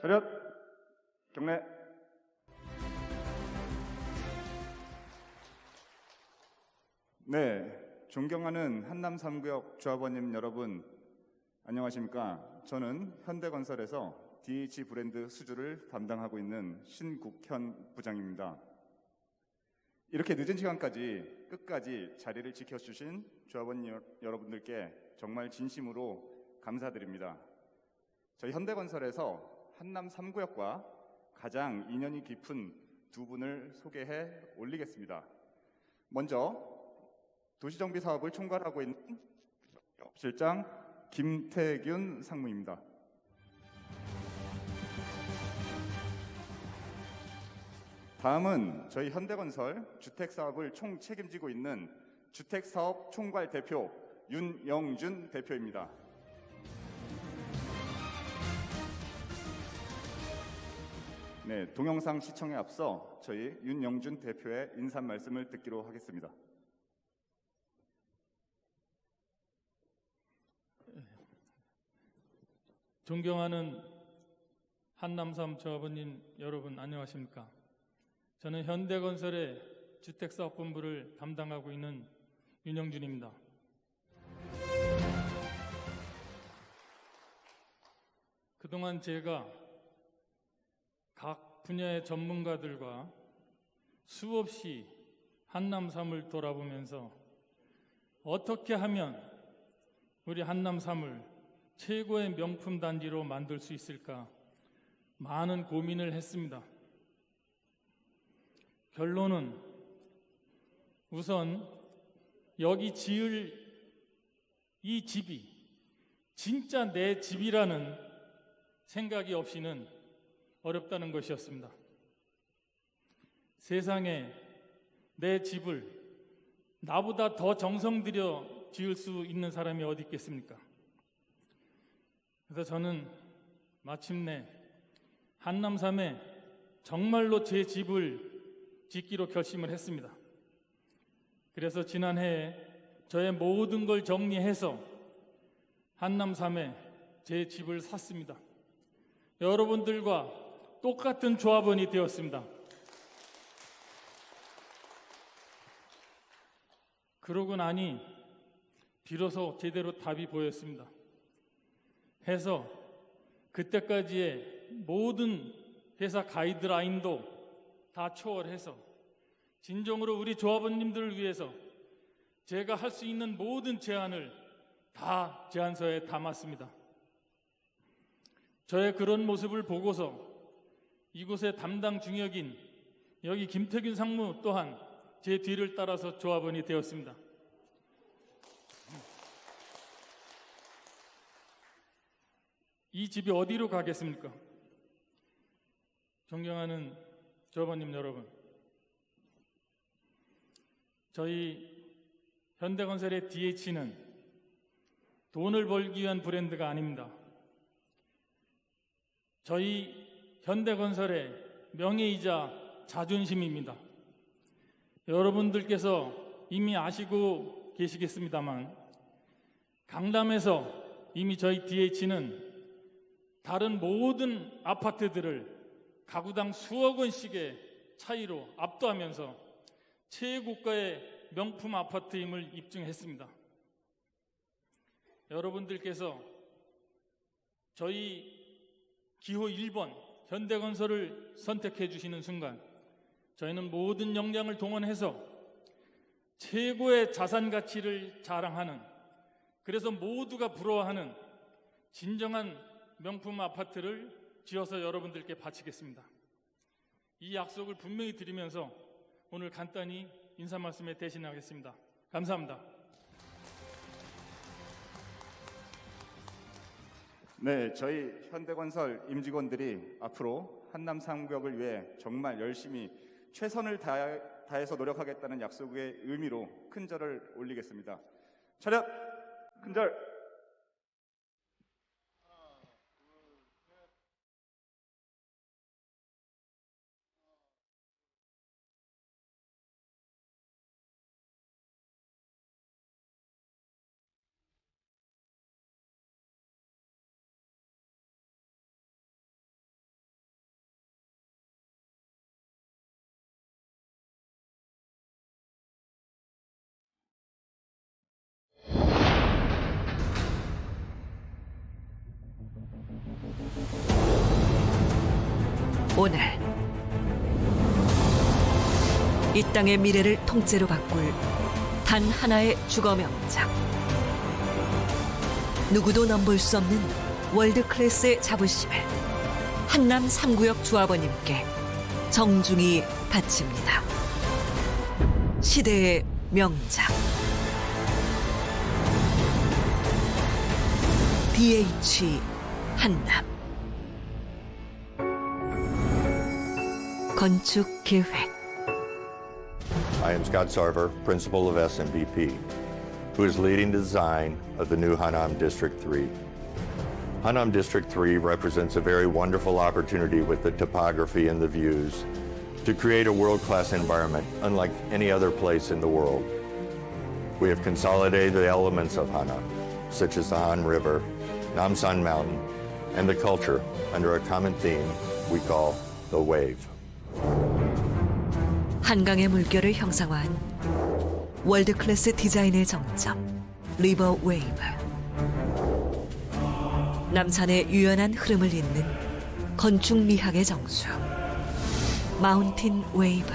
차렷 경례 네, 존경하는 한남 3구역 조합원님 여러분 안녕하십니까? 저는 현대건설에서 DH 브랜드 수주를 담당하고 있는 신국현 부장입니다. 이렇게 늦은 시간까지 끝까지 자리를 지켜주신 조합원 여- 여러분들께 정말 진심으로 감사드립니다. 저희 현대건설에서 한남 3구역과 가장 인연이 깊은 두 분을 소개해 올리겠습니다. 먼저 도시정비 사업을 총괄하고 있는 실장 김태균 상무입니다. 다음은 저희 현대건설 주택사업을 총 책임지고 있는 주택사업 총괄 대표 윤영준 대표입니다. 네, 동영상 시청에 앞서 저희 윤영준 대표의 인사 말씀을 듣기로 하겠습니다. 존경하는 한남삼 조합원님 여러분 안녕하십니까? 저는 현대건설의 주택사업본부를 담당하고 있는 윤영준입니다. 그동안 제가 각 분야의 전문가들과 수없이 한남삼을 돌아보면서 어떻게 하면 우리 한남삼을 최고의 명품 단지로 만들 수 있을까 많은 고민을 했습니다. 결론은 우선 여기 지을 이 집이 진짜 내 집이라는 생각이 없이는 어렵다는 것이었습니다. 세상에 내 집을 나보다 더 정성 들여 지을 수 있는 사람이 어디 있겠습니까? 그래서 저는 마침내 한남삼에 정말로 제 집을 짓기로 결심을 했습니다. 그래서 지난해에 저의 모든 걸 정리해서 한남삼에 제 집을 샀습니다. 여러분들과 똑같은 조합원이 되었습니다. 그러고 나니 비로소 제대로 답이 보였습니다. 해서 그때까지의 모든 회사 가이드라인도 다 초월해서 진정으로 우리 조합원님들을 위해서 제가 할 수 있는 모든 제안을 다 제안서에 담았습니다. 저의 그런 모습을 보고서 이곳의 담당 중역인 여기 김태균 상무 또한 제 뒤를 따라서 조합원이 되었습니다. 이 집이 어디로 가겠습니까? 존경하는 조합원님 여러분, 저희 현대건설의 DH는 돈을 벌기 위한 브랜드가 아닙니다. 저희 현대건설의 명예이자 자존심입니다. 여러분들께서 이미 아시고 계시겠습니다만 강남에서 이미 저희 DH는 다른 모든 아파트들을 가구당 수억 원씩의 차이로 압도하면서 최고가의 명품 아파트임을 입증했습니다. 여러분들께서 저희 기호 1번 현대건설을 선택해 주시는 순간 저희는 모든 역량을 동원해서 최고의 자산 가치를 자랑하는 그래서 모두가 부러워하는 진정한 명품 아파트를 지어서 여러분들께 바치겠습니다. 이 약속을 분명히 드리면서 오늘 간단히 인사 말씀에 대신하겠습니다. 감사합니다. 네, 저희 현대건설 임직원들이 앞으로 한남 3구역을 위해 정말 열심히 최선을 다해, 다해서 노력하겠다는 약속의 의미로 큰 절을 올리겠습니다. 차렷! 큰 절! 오늘. 이 땅의 미래를 통째로 바꿀 단 하나의 주거 명작. 누구도 넘볼 수 없는 월드 클래스의 자부심을 한남 3구역 조합원님께 정중히 바칩니다. 시대의 명작. DH 한남 건축 계획 I am Scott Sarver, principal of SMBP, who is leading the design of the new Hanam District 3. Hanam District 3 represents a very wonderful opportunity with the topography and the views to create a world-class environment unlike any other place in the world. We have consolidated the elements of Hanam, such as the Han River, Namsan Mountain, and the culture under a common theme we call the wave. 한강의 물결을 형상화한 월드 클래스 디자인의 정점 리버 웨이브. 남산의 유연한 흐름을 잇는 건축 미학의 정수 마운틴 웨이브.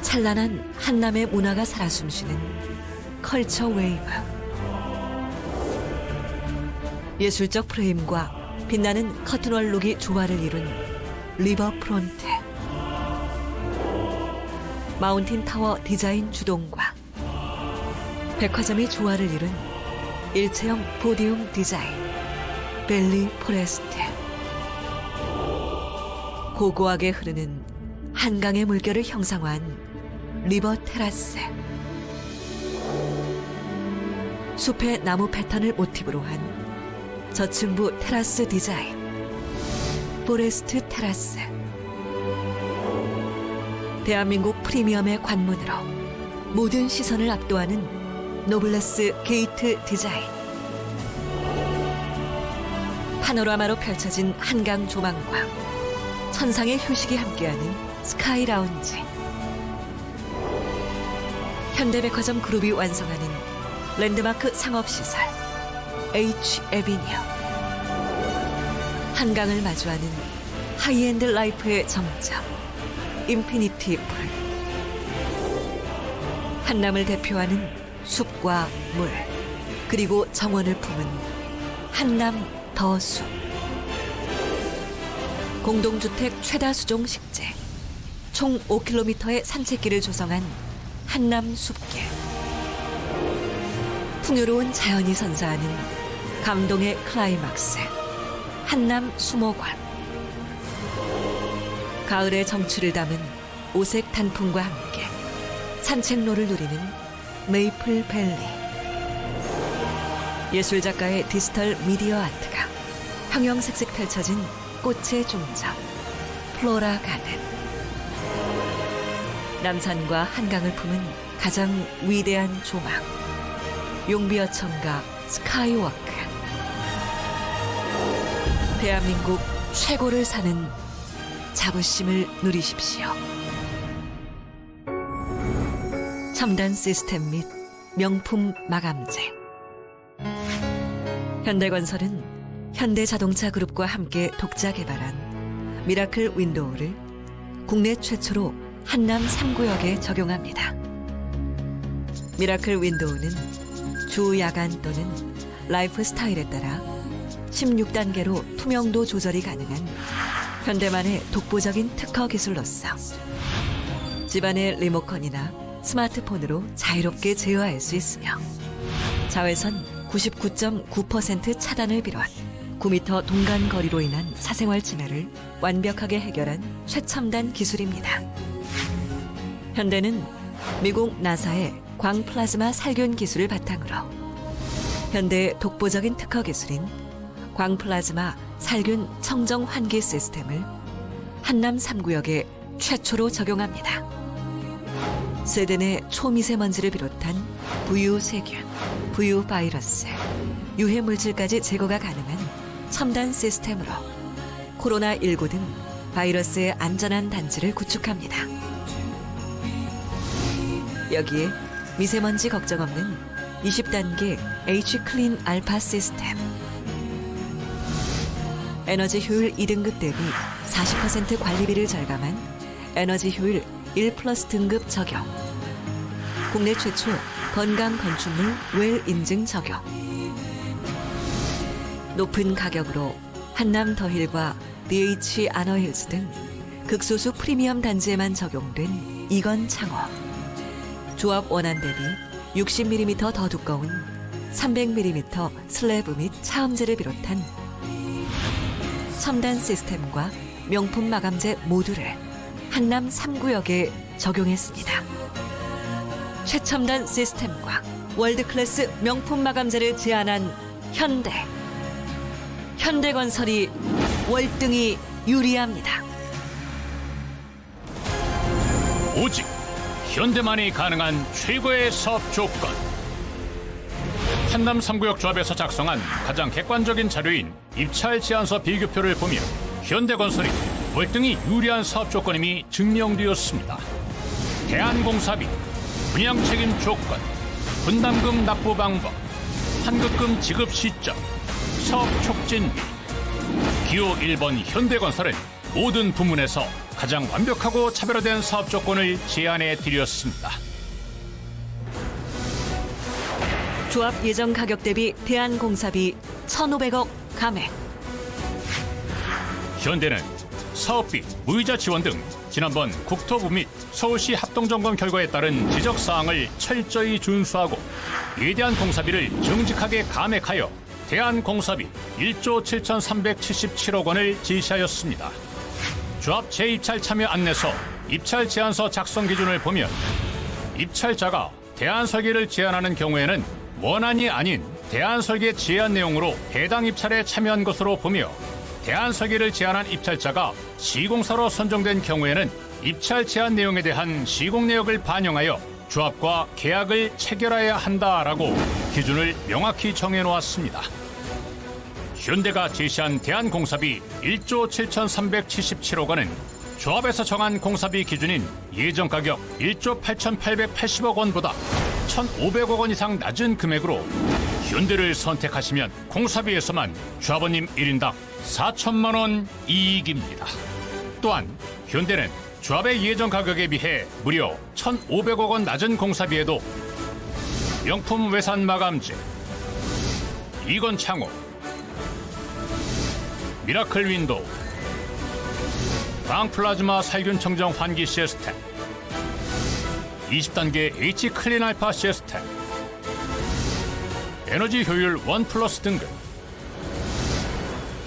찬란한 한남의 문화가 살아 숨쉬는 컬처 웨이브. 예술적 프레임과 빛나는 커튼월 룩이 조화를 이룬 리버 프론트. 마운틴 타워 디자인 주동과 백화점이 조화를 이룬 일체형 포디움 디자인 벨리 포레스트. 고고하게 흐르는 한강의 물결을 형상화한 리버 테라스. 숲의 나무 패턴을 모티브로 한 저층부 테라스 디자인. 포레스트 테라스. 대한민국 프리미엄의 관문으로 모든 시선을 압도하는 노블레스 게이트 디자인. 파노라마로 펼쳐진 한강 조망과 천상의 휴식이 함께하는 스카이 라운지. 현대백화점 그룹이 완성하는 랜드마크 상업시설 H. 에비뉴 한강을 마주하는 하이엔드 라이프의 정점 인피니티 풀 한남을 대표하는 숲과 물 그리고 정원을 품은 한남 더숲. 공동주택 최다 수종 식재 총 5km의 산책길을 조성한 한남 숲길. 풍요로운 자연이 선사하는 감동의 클라이막스. 한남 수목원 가을의 정취를 담은 오색 단풍과 함께 산책로를 누리는 메이플 밸리. 예술작가의 디지털 미디어 아트가 형형색색 펼쳐진 꽃의 중점 플로라 가든. 남산과 한강을 품은 가장 위대한 조망 용비어천가 스카이워크 대한민국 최고를 사는 자부심을 누리십시오. 첨단 시스템 및 명품 마감재 현대건설은 현대자동차 그룹과 함께 독자 개발한 미라클 윈도우를 국내 최초로 한남 3구역에 적용합니다. 미라클 윈도우는 주 야간 또는 라이프 스타일에 따라 16단계로 투명도 조절이 가능한 현대만의 독보적인 특허 기술로서 집안의 리모컨이나 스마트폰으로 자유롭게 제어할 수 있으며 자외선 99.9% 차단을 비롯 9m 동간 거리로 인한 사생활 침해를 완벽하게 해결한 최첨단 기술입니다. 현대는 미국 나사의 광플라즈마 살균 기술을 바탕으로 현대의 독보적인 특허 기술인 광플라즈마 살균 청정 환기 시스템을 한남 3구역에 최초로 적용합니다. 세대 내 초미세먼지를 비롯한 부유 세균, 부유 바이러스, 유해 물질까지 제거가 가능한 첨단 시스템으로 코로나19 등 바이러스의 안전한 단지를 구축합니다. 여기에 미세먼지 걱정 없는 20단계 H 클린 알파 시스템 에너지 효율 2등급 대비 40% 관리비를 절감한 에너지 효율 1 플러스 등급 적용. 국내 최초 건강 건축물 웰 인증 적용. 높은 가격으로 한남 더힐과 DH 아너힐즈 등 극소수 프리미엄 단지에만 적용된 이건 창호. 조합 원안 대비 60mm 더 두꺼운 300mm 슬래브 및 차음제를 비롯한 첨단 시스템과 명품 마감재 모두를 한남 3구역에 적용했습니다. 최첨단 시스템과 월드클래스 명품 마감재를 제안한 현대. 현대건설이 월등히 유리합니다. 오직 현대만이 가능한 최고의 사업 조건. 한남 3구역 조합에서 작성한 가장 객관적인 자료인 입찰 제안서 비교표를 보면 현대건설이 월등히 유리한 사업 조건임이 증명되었습니다. 대한공사비, 분양 책임 조건, 분담금 납부 방법, 환급금 지급 시점, 사업 촉진비, 기호 1번 현대건설은 모든 부문에서 가장 완벽하고 차별화된 사업 조건을 제안해 드렸습니다. 조합 예정 가격 대비 대한공사비 1,500억 감액. 현대는 사업비, 무이자 지원 등 지난번 국토부 및 서울시 합동점검 결과에 따른 지적 사항을 철저히 준수하고 예대한 공사비를 정직하게 감액하여 대한공사비 1조 7,377억 원을 지시하였습니다. 조합 재입찰 참여 안내서, 입찰 제안서 작성 기준을 보면 입찰자가 대안 설계를 제안하는 경우에는 원안이 아닌 대안설계 제안 내용으로 해당 입찰에 참여한 것으로 보며 대안설계를 제안한 입찰자가 시공사로 선정된 경우에는 입찰 제안 내용에 대한 시공 내역을 반영하여 조합과 계약을 체결해야 한다라고 기준을 명확히 정해놓았습니다. 현대가 제시한 대한공사비 1조 7,377억 원은 조합에서 정한 공사비 기준인 예정 가격 1조 8,880억 원보다 1,500억 원 이상 낮은 금액으로 현대를 선택하시면 공사비에서만 조합원님 1인당 4천만 원 이익입니다. 또한 현대는 조합의 예정 가격에 비해 무려 1,500억 원 낮은 공사비에도 명품 외산 마감재, 이건 창호, 미라클 윈도우, 방플라즈마 살균 청정 환기 시스템, 20단계 H 클린 알파 시스템, 에너지 효율 원 플러스 등급,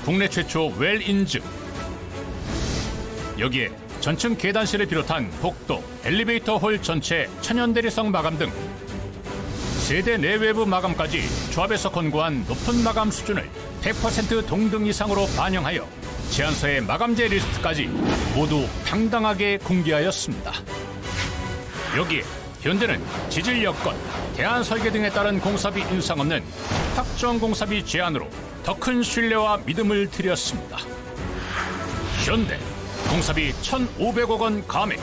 국내 최초 웰 인증. 여기에 전층 계단실을 비롯한 복도, 엘리베이터 홀 전체 천연 대리석 마감 등 세대 내외부 마감까지 조합에서 권고한 높은 마감 수준을 100% 동등 이상으로 반영하여 제안서의 마감재 리스트까지 모두 당당하게 공개하였습니다. 여기에 현대는 지질 여건, 대안 설계 등에 따른 공사비 인상 없는 확정 공사비 제안으로 더 큰 신뢰와 믿음을 드렸습니다. 현대 공사비 1,500억 원 감액,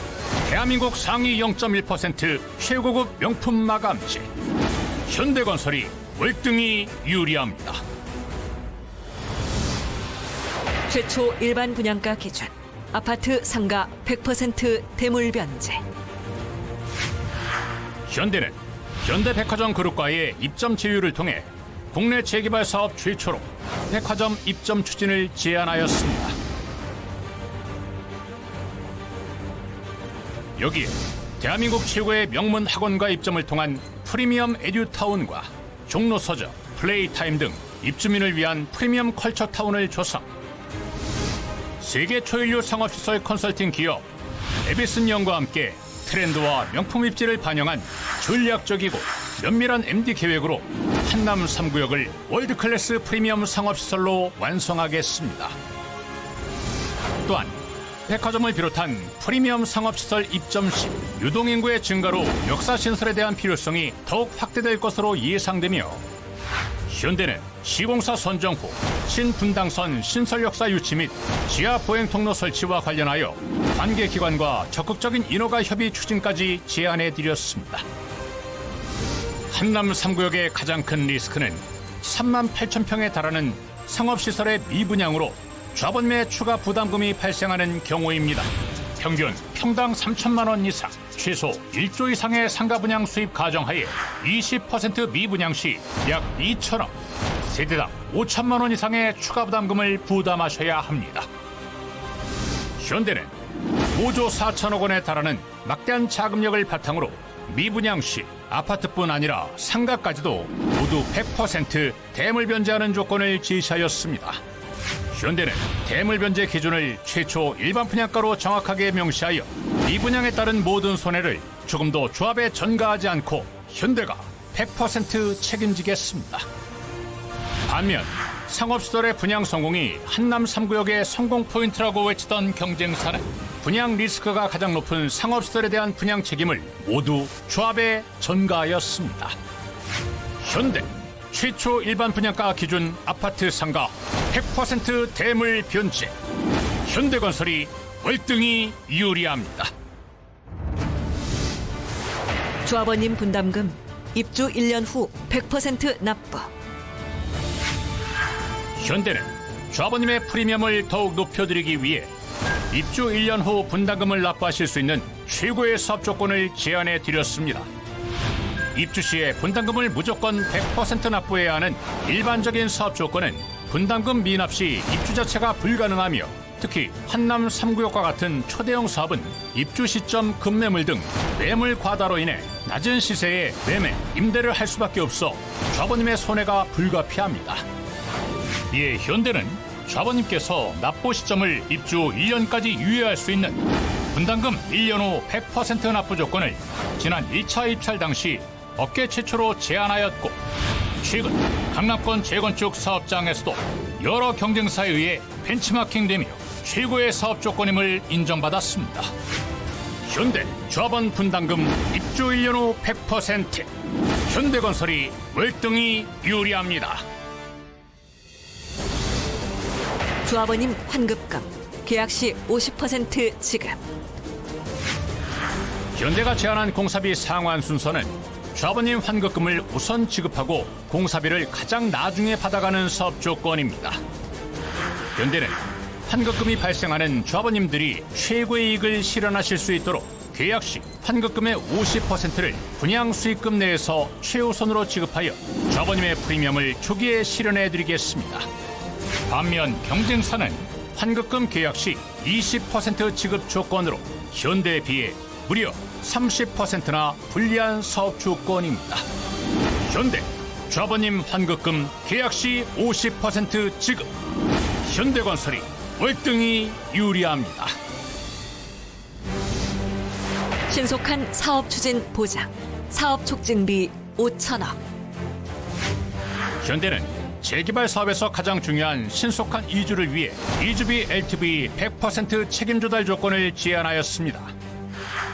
대한민국 상위 0.1% 최고급 명품 마감재. 현대건설이 월등히 유리합니다. 최초 일반 분양가 기준. 아파트 상가 100% 대물 변제. 현대는 현대백화점 그룹과의 입점 제휴를 통해 국내 재개발 사업 최초로 백화점 입점 추진을 제안하였습니다. 여기에 대한민국 최고의 명문 학원과 입점을 통한 프리미엄 에듀타운과 종로 서적, 플레이타임 등 입주민을 위한 프리미엄 컬처 타운을 조성. 세계 초일류 상업시설 컨설팅 기업 에비슨 영과 함께 트렌드와 명품 입지를 반영한 전략적이고 면밀한 MD 계획으로 한남 3구역을 월드클래스 프리미엄 상업시설로 완성하겠습니다. 또한 백화점을 비롯한 프리미엄 상업시설 입점 시 유동인구의 증가로 역사 신설에 대한 필요성이 더욱 확대될 것으로 예상되며 현대는 시공사 선정 후 신분당선 신설 역사 유치 및 지하 보행 통로 설치와 관련하여 관계 기관과 적극적인 인허가 협의 추진까지 제안해 드렸습니다. 한남 3구역의 가장 큰 리스크는 3만 8천 평에 달하는 상업시설의 미분양으로 좌번매 추가 부담금이 발생하는 경우입니다. 평균 평당 3천만 원 이상, 최소 1조 이상의 상가 분양 수입 가정하에 20% 미분양 시 약 2천 원, 세대당 5천만 원 이상의 추가 부담금을 부담하셔야 합니다. 현대는 5조 4천억 원에 달하는 막대한 자금력을 바탕으로 미분양 시 아파트뿐 아니라 상가까지도 모두 100% 대물 변제하는 조건을 제시하였습니다. 현대는 대물 변제 기준을 최초 일반 분양가로 정확하게 명시하여 미분양에 따른 모든 손해를 조금도 조합에 전가하지 않고 현대가 100% 책임지겠습니다. 반면 상업시설의 분양 성공이 한남 3구역의 성공 포인트라고 외치던 경쟁사는 분양 리스크가 가장 높은 상업시설에 대한 분양 책임을 모두 조합에 전가하였습니다. 현대 최초 일반 분양가 기준 아파트 상가 100% 대물 변제 현대건설이 월등히 유리합니다. 조합원님 분담금 입주 1년 후 100% 납부. 현대는 조합원님의 프리미엄을 더욱 높여드리기 위해 입주 1년 후 분담금을 납부하실 수 있는 최고의 사업 조건을 제안해 드렸습니다. 입주 시에 분담금을 무조건 100% 납부해야 하는 일반적인 사업 조건은 분담금 미납 시 입주 자체가 불가능하며 특히 한남 3구역과 같은 초대형 사업은 입주 시점 급매물 등 매물 과다로 인해 낮은 시세에 매매, 임대를 할 수밖에 없어 조합원님의 손해가 불가피합니다. 이에 현대는 좌버님께서 납부 시점을 입주 1년까지 유예할 수 있는 분담금 1년 후 100% 납부 조건을 지난 1차 입찰 당시 업계 최초로 제안하였고 최근 강남권 재건축 사업장에서도 여러 경쟁사에 의해 벤치마킹되며 최고의 사업 조건임을 인정받았습니다. 현대 조합원 분담금 입주 1년 후 100% 현대건설이 월등히 유리합니다. 조합원님 환급금 계약 시 50% 지급. 현대가 제안한 공사비 상환 순서는 조합원님 환급금을 우선 지급하고 공사비를 가장 나중에 받아가는 사업 조건입니다. 현대는 환급금이 발생하는 조합원님들이 최고의 이익을 실현하실 수 있도록 계약 시 환급금의 50%를 분양 수익금 내에서 최우선으로 지급하여 조합원님의 프리미엄을 초기에 실현해 드리겠습니다. 반면 경쟁사는 환급금 계약 시 20% 지급 조건으로 현대에 비해 무려 30%나 불리한 사업 조건입니다. 현대 좌버님 환급금 계약 시 50% 지급. 현대건설이 월등히 유리합니다. 신속한 사업 추진 보장. 사업 촉진비 5천억. 현대는 재개발 사업에서 가장 중요한 신속한 이주를 위해 이주비 LTV 100% 책임 조달 조건을 제안하였습니다.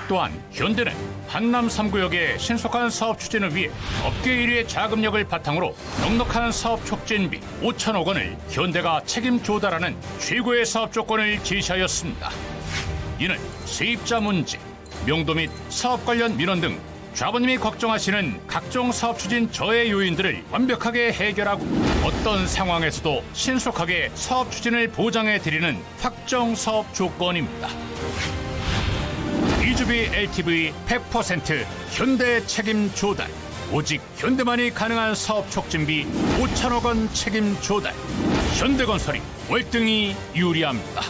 또한 현대는 한남 3구역의 신속한 사업 추진을 위해 업계 1위의 자금력을 바탕으로 넉넉한 사업 촉진비 5천억 원을 현대가 책임 조달하는 최고의 사업 조건을 제시하였습니다. 이는 세입자 문제, 명도 및 사업 관련 민원 등 좌버님이 걱정하시는 각종 사업 추진 저해 요인들을 완벽하게 해결하고 어떤 상황에서도 신속하게 사업 추진을 보장해 드리는 확정 사업 조건입니다. 이주비 LTV 100% 현대 책임 조달. 오직 현대만이 가능한 사업 촉진비 5천억 원 책임 조달. 현대건설이 월등히 유리합니다.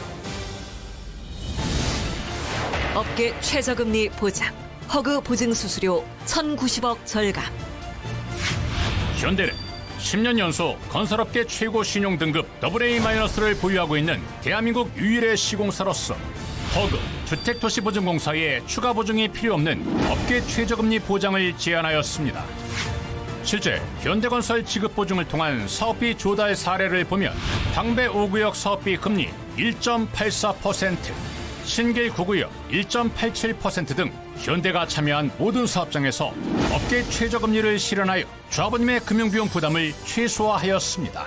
업계 최저금리 보장. 허그 보증 수수료 1,090억 절감. 현대는 10년 연속 건설업계 최고 신용 등급 AA-를 보유하고 있는 대한민국 유일의 시공사로서 허그 주택도시보증공사에 추가 보증이 필요 없는 업계 최저금리 보장을 제안하였습니다. 실제 현대건설 지급 보증을 통한 사업비 조달 사례를 보면 방배 5구역 사업비 금리 1.84%, 신길 9구역 1.87%등 현대가 참여한 모든 사업장에서 업계 최저금리를 실현하여 조합원님의 금융비용 부담을 최소화하였습니다.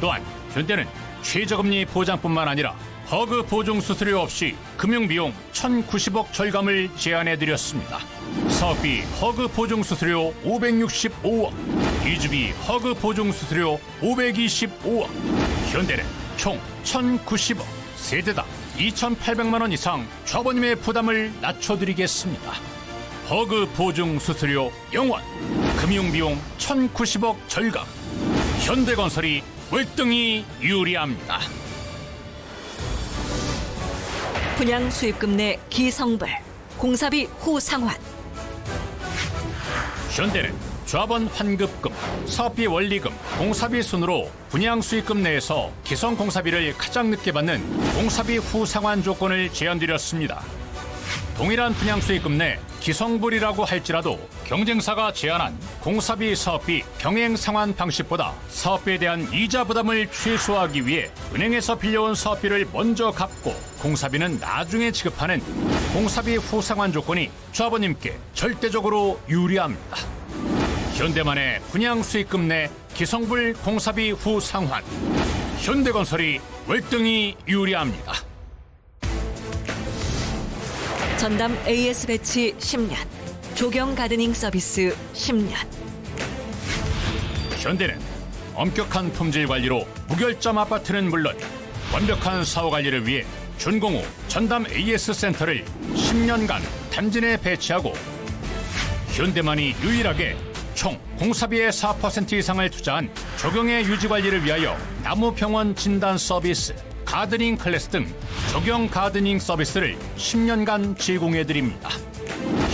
또한 현대는 최저금리 보장뿐만 아니라 허그 보증 수수료 없이 금융비용 1,090억 절감을 제안해 드렸습니다. 사업비 허그 보증 수수료 565억, 이주비 허그 보증 수수료 525억. 현대는 총 1,090억, 세대당 2,800만 원 이상 조합원님의 부담을 낮춰드리겠습니다. 허그 보증 수수료 영원, 금융비용 1,090억 절감. 현대건설이 월등히 유리합니다. 분양 수익금 내 기성불, 공사비 후 상환, 현대는 조합원 환급금, 사업비 원리금, 공사비 순으로 분양 수익금 내에서 기성 공사비를 가장 늦게 받는 공사비 후 상환 조건을 제안드렸습니다. 동일한 분양 수익금 내 기성불이라고 할지라도 경쟁사가 제안한 공사비 사업비 병행 상환 방식보다 사업비에 대한 이자 부담을 최소화하기 위해 은행에서 빌려온 사업비를 먼저 갚고 공사비는 나중에 지급하는 공사비 후 상환 조건이 조합원님께 절대적으로 유리합니다. 현대만의 분양 수익금 내 기성불 공사비 후 상환 현대건설이 월등히 유리합니다. 전담 AS 배치 10년, 조경 가드닝 서비스 10년, 현대는 엄격한 품질 관리로 무결점 아파트는 물론 완벽한 사후 관리를 위해 준공후 전담 AS 센터를 10년간 단지 내 배치하고 현대만이 유일하게 총 공사비의 4% 이상을 투자한 조경의 유지 관리를 위하여 나무 병원 진단 서비스, 가드닝 클래스 등 조경 가드닝 서비스를 10년간 제공해 드립니다.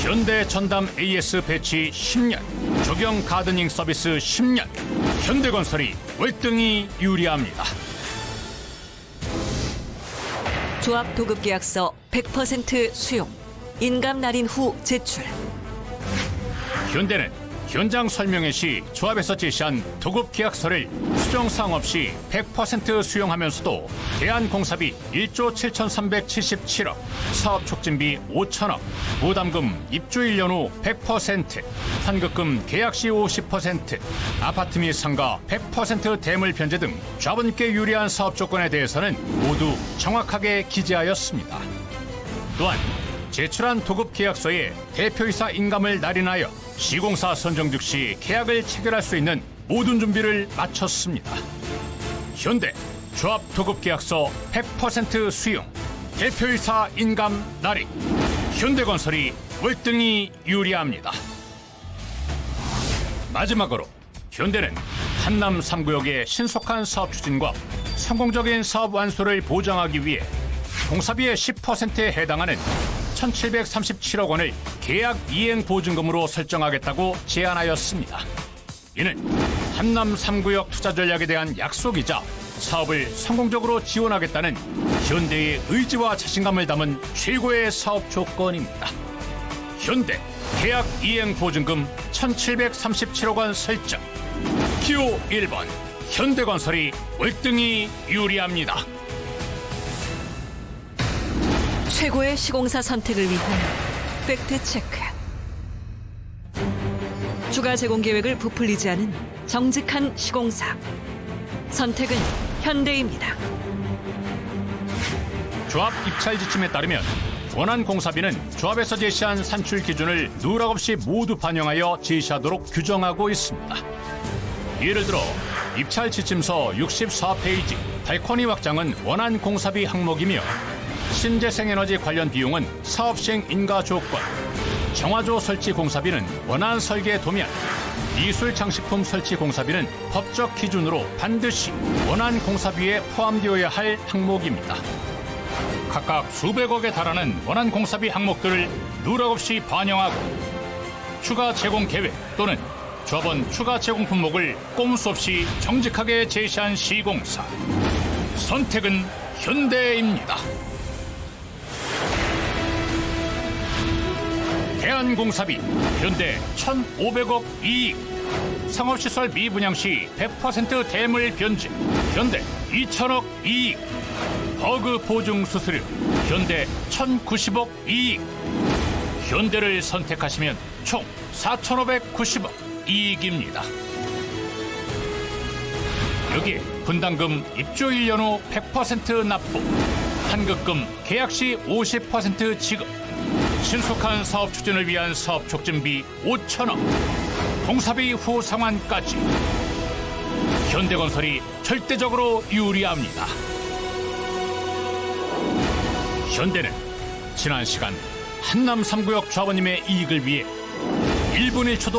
현대 전담 AS 배치 10년, 조경 가드닝 서비스 10년, 현대건설이 월등히 유리합니다. 조합 도급 계약서 100% 수용, 인감 날인 후 제출, 현대는 현장 설명회 시 조합에서 제시한 도급 계약서를 수정 사항 없이 100% 수용하면서도 대한공사비 1조 7,377억, 사업 촉진비 5천억, 부담금 입주일 연후 100%, 환급금 계약 시 50%, 아파트 및 상가 100% 대물 변제 등 조합원께 유리한 사업 조건에 대해서는 모두 정확하게 기재하였습니다. 또한 제출한 도급 계약서에 대표이사 인감을 날인하여 시공사 선정 즉시 계약을 체결할 수 있는 모든 준비를 마쳤습니다. 현대 조합 도급 계약서 100% 수용, 대표이사 인감 날인, 현대건설이 월등히 유리합니다. 마지막으로 현대는 한남 3구역의 신속한 사업 추진과 성공적인 사업 완수를 보장하기 위해 공사비의 10%에 해당하는 1,737억 원을 계약 이행 보증금으로 설정하겠다고 제안하였습니다. 이는 한남 3구역 투자 전략에 대한 약속이자 사업을 성공적으로 지원하겠다는 현대의 의지와 자신감을 담은 최고의 사업 조건입니다. 현대 계약 이행 보증금 1,737억 원 설정. 기호 1번 현대건설이 월등히 유리합니다. 최고의 시공사 선택을 위한 팩트 체크. 추가 제공 계획을 부풀리지 않은 정직한 시공사. 선택은 현대입니다. 조합 입찰 지침에 따르면 원안 공사비는 조합에서 제시한 산출 기준을 누락 없이 모두 반영하여 제시하도록 규정하고 있습니다. 예를 들어 입찰 지침서 64페이지 발코니 확장은 원안 공사비 항목이며 신재생에너지 관련 비용은 사업 시행 인가 조건, 정화조 설치 공사비는 원안 설계 도면, 미술 장식품 설치 공사비는 법적 기준으로 반드시 원안 공사비에 포함되어야 할 항목입니다. 각각 수백억에 달하는 원안 공사비 항목들을 누락 없이 반영하고 추가 제공 계획 또는 조합원 추가 제공 품목을 꼼수 없이 정직하게 제시한 시공사 선택은 현대입니다. 대한공사비 현대 1,500억 이익. 상업시설 미분양 시 100% 대물 변제 현대 2천억 이익. 버그 보증 수수료 현대 1,090억 이익. 현대를 선택하시면 총 4,590억 이익입니다. 여기에 분담금 입주일 연후 100% 납부, 환급금 계약 시 50% 지급, 신속한 사업 추진을 위한 사업 촉진비 5천억, 공사비 후 상환까지 현대건설이 절대적으로 유리합니다. 현대는 지난 시간 한남 3구역 좌원님의 이익을 위해 1분 1초도